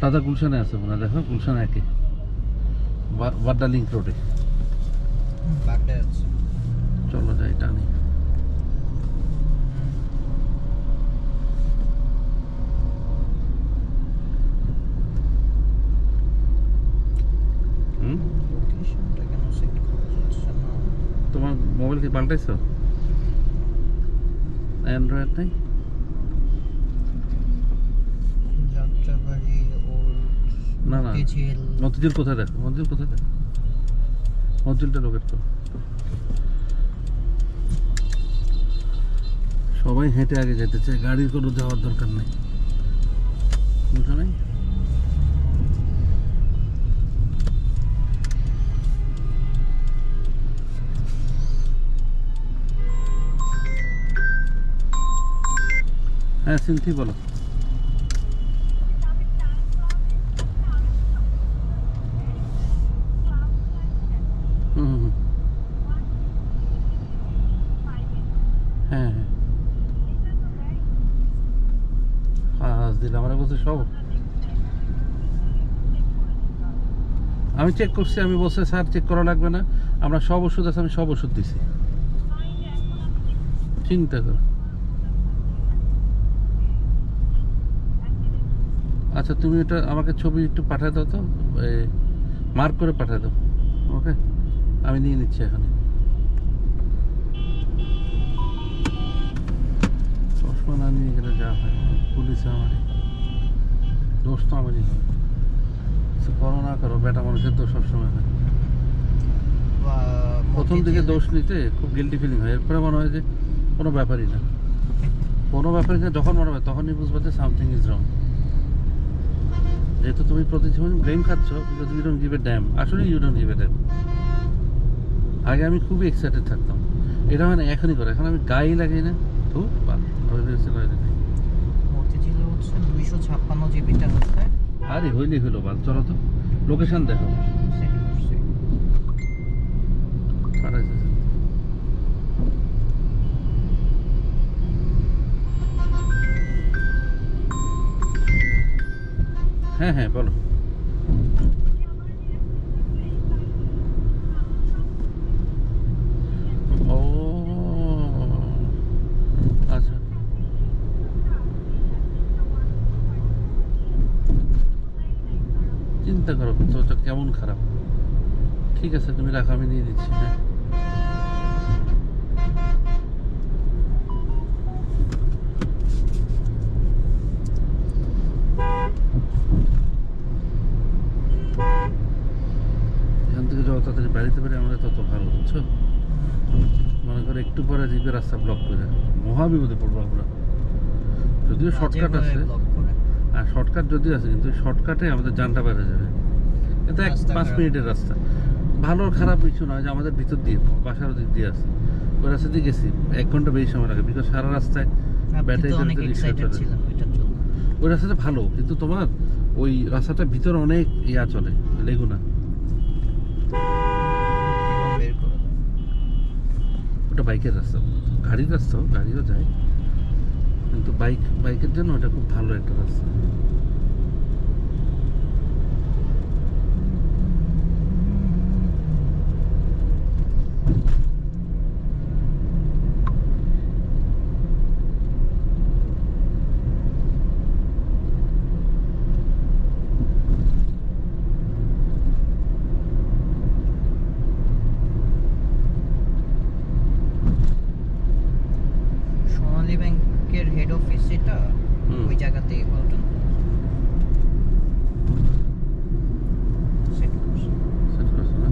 দাদা গুলশানে আছে মনে দেখো গুলশান একে। বাড্ডা লিঙ্ক রোডে। চলো যাই টানি। তোমার মোবাইল কি পাল্টাইছো? অ্যান্ড্রয়েড নেই? যাত্রাবাড়ি না, না। মতিঝিল কোথায় দেখো? মতিঝিল কোথায় দেখো? মতিঝিলটা লোকেট করো। সবাই হেঁটে আগে যেতে চায়। গাড়ির কোনো যাওয়ার দরকার নেই। বুঝো নাই? হ্যাঁ সিনথি বলো হুম হুম হুম। হ্যাঁ হ্যাঁ আমরা বলছি, সব। আমি চেক করছি, আমি বলছি, স্যার চেক করা লাগবে না। আমরা সব ওষুধ আছে, আমি সব ওষুধ দিছি। চিন্তা করো। আচ্ছা তুমি এটা আমাকে ছবি একটু পাঠিয়ে দাও তো মার্ক করে পাঠিয়ে দাও, ওকে? আমি নিয়ে নিচ্ছি এখানে। চশমা না নিয়ে গেলে যা হয়, পুলিশে আমারই দোষ তো আমারই। সে করো না করো বেটা মানুষের দোষ সবসময় হয়। প্রথম দিকে দোষ নিতে খুব গিল্টি ফিলিং হয়। এরপরে মনে হয় যে কোনো ব্যাপারই না। কোনো ব্যাপারই না যখন মনে হয় তখনই বুঝবে যে সামথিং ইজ রং যেহেতু তুমি প্রতিদিন ব্লেম খাচ্ছ because you don't give a damn আসলে you don't give a damn আগে আমি খুবই এক্সাইটেড থাকতাম। এটা মানে এখনই করে। এখন আমি গায়ে লাগাই না। মতিঝিলে হচ্ছে দুইশো ছাপ্পান্ন জিবিটা হচ্ছে। আরে হইলে হইল বাল চলো তো। লোকেশন দেখো। হ্যাঁ হ্যাঁ বলো ও আচ্ছা চিন্তা করো তো ওটা কেমন খারাপ? ঠিক আছে তুমি রাখো আমি নিয়ে দিচ্ছি হ্যাঁ? এখান থেকে যত তাড়াতাড়ি বাড়িতে পারি আমাদের তত ভালো বুঝছ? মনে করো একটু পরে রাস্তা ব্লক করে মহা বিপদে পড়ব আমরা। যদিও শর্টকাট আছে। আর শর্টকাট যদিও আছে কিন্তু শর্টকাটে আমাদের জানটা বেড়ে যাবে। এটা এক পাঁচ মিনিটের রাস্তা। ভালো খারাপ কিছু নয় যে আমাদের ভিতর দিয়ে বাসার দিক দিয়ে আছে। ওই রাস্তা দিয়ে গেছি এক ঘণ্টা বেশি সময় লাগে বিকজ সারা রাস্তায় ব্যাটারি চালিত রিক্সা চলে। ওই রাস্তাটা ভালো কিন্তু তোমার ওই রাস্তাটার ভিতর অনেক ইয়া চলে লেগুনা। ওটা বাইকের রাস্তা। গাড়ির রাস্তাও গাড়িও যায়। কিন্তু বাইক বাইকের জন্য ওটা খুব ভালো একটা রাস্তা সোনালী ব্যাংকের হেড অফিস যেটা হুম। ওই জায়গাতেই পল্টন সেট করছি সেটা রাস্তা না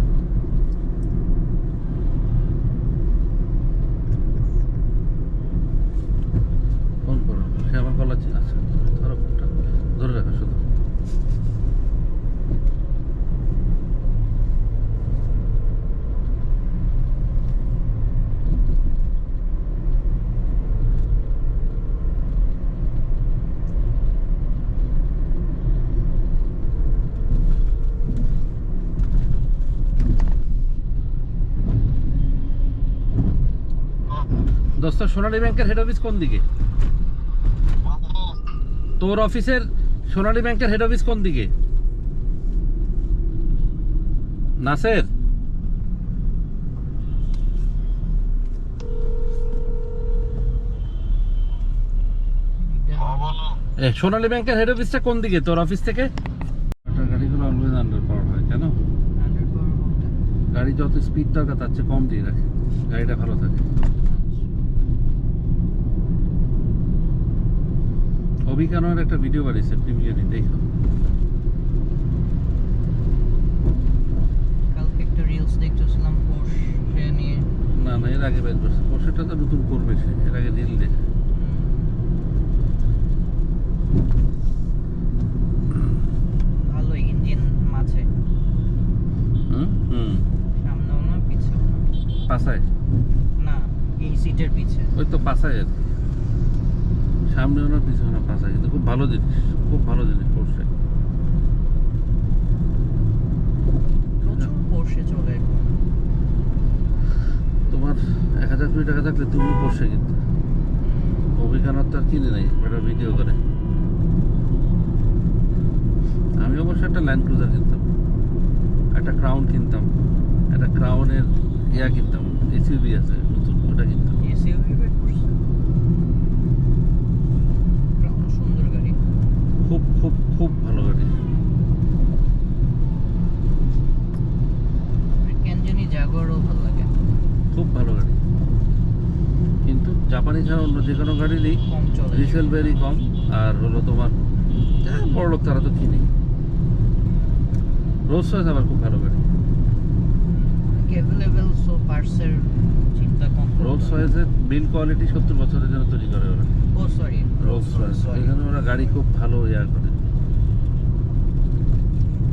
ফোন করো সে আমার গলা চিন আছে ধরো ফোনটা ধরে রাখো শুধু দোস্ত সোনালী ব্যাংকের হেড অফিস কোন দিকে? তোর অফিসের সোনালী ব্যাংকের হেড অফিস কোন দিকে? নাসের? সোনালী ব্যাংকের হেড অফিসটা কোন দিকে? তোর অফিস থেকে? গাড়িগুলো অলওয়েজ আন্ডার পাওয়ার হয় কেন? গাড়ি যত স্পিড দরকার তার চেয়ে কম দিয়ে রাখে। গাড়িটা ভালো থাকে। অভিকানোর একটা ভিডিও বানিয়েছে প্রিমিয়ারি দেখো। না না এর আগে বের করছে। পোর্শেটা তো নতুন করবে সে এর আগে রিল দেখে। ভালো ইঞ্জিন মাঝে। হুম? হুম। সামনেও না পিছেও না? পাশায়? না এই সিটের পিছে। ওই তো পাশায় আর কি। সামনেও না পিছনে না পাশায় কিন্তু খুব ভালো জিনিস খুব ভালো জিনিস চলে। তোমার এক হাজার কোটি টাকা থাকলে তুমি পোর্শে কিনতে। অভিজ্ঞানের তো আর কিনে নেই একটা ভিডিও করে। আমি অবশ্য একটা ল্যান্ড ক্রুজার কিনতাম একটা ক্রাউন কিনতাম একটা ক্রাউনের ইয়া কিনতাম এসইউভি আছে নতুন ওটা কিনতাম। এসইউভি বের করছে Crown সুন্দর গাড়ি খুব খুব খুব ভালো গাড়ি কেন জানি জাগুয়ারও ভালো লাগে। খুব ভালো গাড়ি। কিন্তু জাপানি ছাড়া অন্য যে কোনো গাড়িরই চলে। রিসেল ভেরি কম। আর হলো তোমার যা বড় লোক তারা তো কিনে। রোজ রয়েস আবার খুব ভালো গাড়ি। অ্যাভেলেবেল সো পার্টসের চিন্তা কম রোলস রয়েসের বিল কোয়ালিটি সত্তর বছরের জন্য তৈরি করে ওরা। ও সরি রোলস রয়েস এখানে ওরা গাড়ি খুব ভালো ইয়া করে।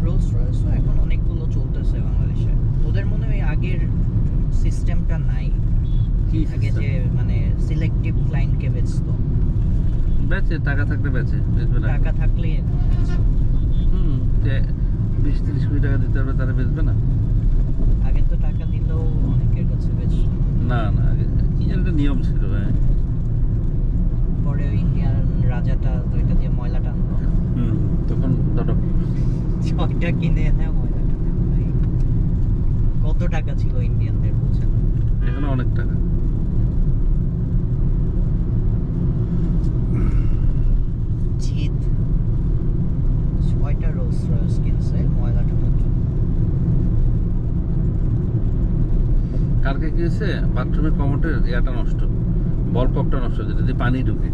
রোলস রয়েসও এখন অনেকগুলো চলতেছে বাংলাদেশে। ওদের মনে হয় আগের সিস্টেমটা নাই। কি আগে যে মানে সিলেক্টিভ ক্লায়েন্টকে বেচতো। বেচে টাকা থাকলে বেচে বেচবে টাকা থাকলে হুম বিশ তিরিশ কোটি টাকা দিতে হবে তারা বেচবে না। আগে তো টাকা দিলেও অনেকের কাছে বেচতো। না। না আগে কি একটা নিয়ম ছিল হ্যাঁ পরে ওই ইন্ডিয়ান রাজাটা তো এটা দিয়ে ময়লা টানলো হুম তখন ধরো ছয়টা কিনে এনে ময়লা কত টাকা ছিল ইন্ডিয়ানদের বুঝেন এখানে অনেক টাকা। জিত ছয়টা রোলস রয়েস কিনছে ময়লা জন্য। কালকে কি হয়েছে? বাথরুমের কমোটের ইয়াটা নষ্ট বল নষ্ট যেটা দিয়ে পানি ঢুকে।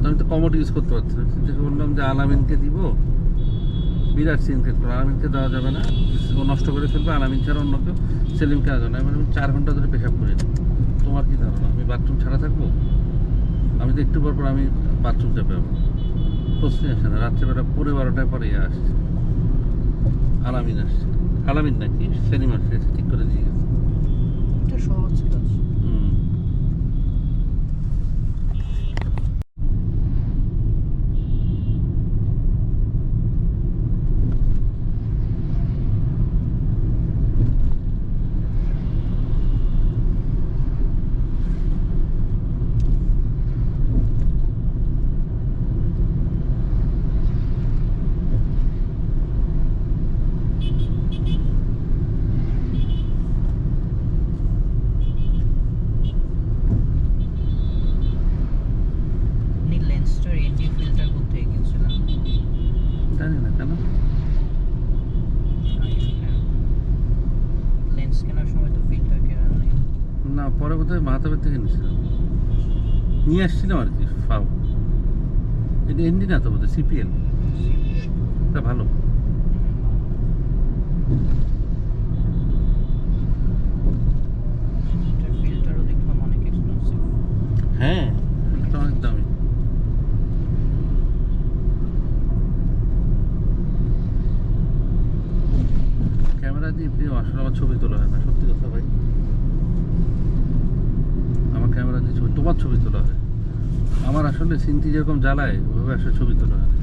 তো আমি তো কমোড ইউজ করতে পারছি না। বললাম যে আলামিনকে দিব বিরাট সিন ক্রিয়েট করো আলামিনকে দেওয়া যাবে না ও নষ্ট করে ফেলবে আলামিন ছাড়া অন্য কেউ সেলিম কেনা যাবে না। এবার আমি চার ঘণ্টা ধরে পেশাব করি। তোমার কি ধারণা? আমি বাথরুম ছাড়া থাকব? আমি তো একটু পর পর আমি বাথরুম চেপে যাব। প্রশ্নই আসে না রাত্রেবেলা পরে বারোটায় পরে ইয়ে আসছে। আলামিন আসছে। আলামিন নাকি? সেলিম আসছে ঠিক করে দিয়ে গেছে। সহজ কাজ হুম আপনি লেন্সটার এন্টি ফিল্টার করতে গেছিলেন জানি না কেন লেন্স কেনার সময় তো ফিল্টার কেনার নেই না পরে বোধহয় মাহাতাবের থেকে নিয়েছিলাম নিয়ে আসছিলাম আর কি ফাও। এটা এনডি না তো বোধহয় সিপিএল। এটা ভালো। হ্যাঁ এটা অনেক দামি। ক্যামেরা দিয়ে আসলে আমার ছবি তোলা হয় না সত্যি কথা ভাই আমার ক্যামেরা দিয়ে ছবি তোলা হয় আমার আসলে সিনটি যেরকম জ্বালায় ওইভাবে আসলে ছবি তোলা হয়।